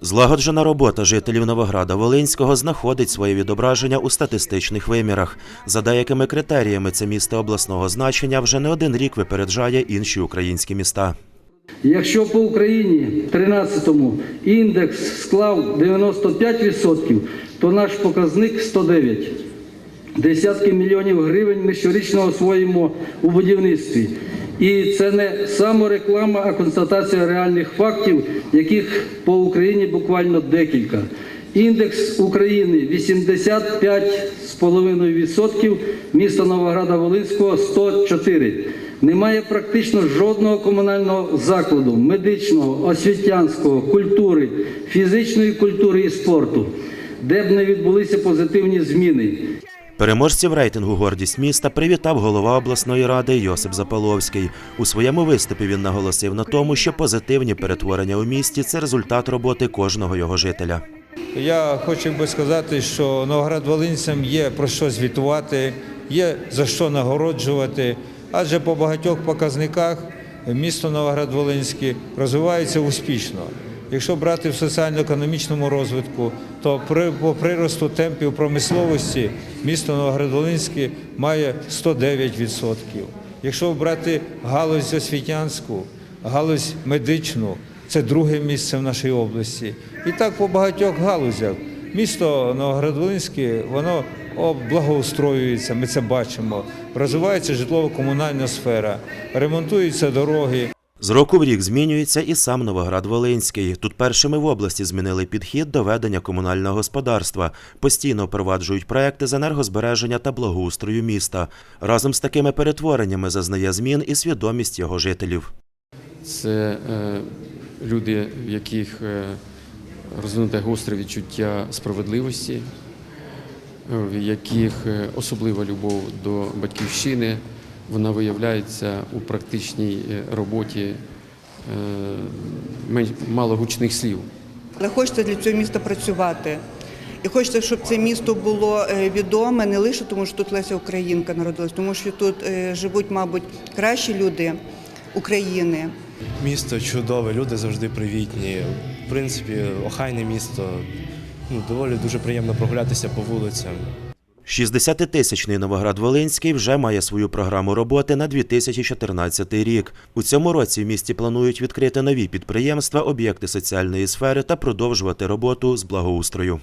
Злагоджена робота жителів Новограда Волинського знаходить своє відображення у статистичних вимірах. За деякими критеріями це місто обласного значення вже не один рік випереджає інші українські міста. Якщо по Україні в 13-му індекс склав 95%, то наш показник 109. Десятки мільйонів гривень ми щорічно освоїмо у будівництві. І це не самореклама, а констатація реальних фактів, яких по Україні буквально декілька. Індекс України 85,5%, місто Новограда Волинського 104. Немає практично жодного комунального закладу, медичного, освітянського, культури, фізичної культури і спорту, де б не відбулися позитивні зміни. Переможців рейтингу Гордість міста привітав голова обласної ради Йосип Запаловський. У своєму виступі він наголосив на тому, що позитивні перетворення у місті це результат роботи кожного його жителя. Я хочу би сказати, що Новоград-Волинцям є про що звітувати, є за що нагороджувати, адже по багатьох показниках місто Новоград-Волинське розвивається успішно. Якщо брати в соціально-економічному розвитку, то при, по приросту темпів промисловості місто Новоград-Волинське має 109%. Якщо брати галузь освітянську, галузь медичну, це друге місце в нашій області. І так по багатьох галузях. Місто Новоград-Волинське, воно благоустроюється, ми це бачимо. Розвивається житлово-комунальна сфера, ремонтуються дороги. З року в рік змінюється і сам Новоград Волинський. Тут першими в області змінили підхід до ведення комунального господарства. Постійно впроваджують проекти з енергозбереження та благоустрою міста. Разом з такими перетвореннями зазнає змін і свідомість його жителів. Це е, люди, в яких е, розвинуте гостре відчуття справедливості, в яких е, особлива любов до батьківщини. Вона виявляється у практичній е, роботі е, мало гучних слів. Але хочеться для цього міста працювати. І хочеться, щоб це місто було е, відоме не лише тому, що тут Леся Українка народилась, тому що тут живуть, мабуть, кращі люди України. Місто чудове, люди завжди привітні. В принципі, охайне місто. Ну, доволі дуже приємно прогулятися по вулицям. 60-тисячний Новоград Волинський вже має свою програму роботи на 2014 рік. У цьому році в місті планують відкрити нові підприємства, об'єкти соціальної сфери та продовжувати роботу з благоустрою.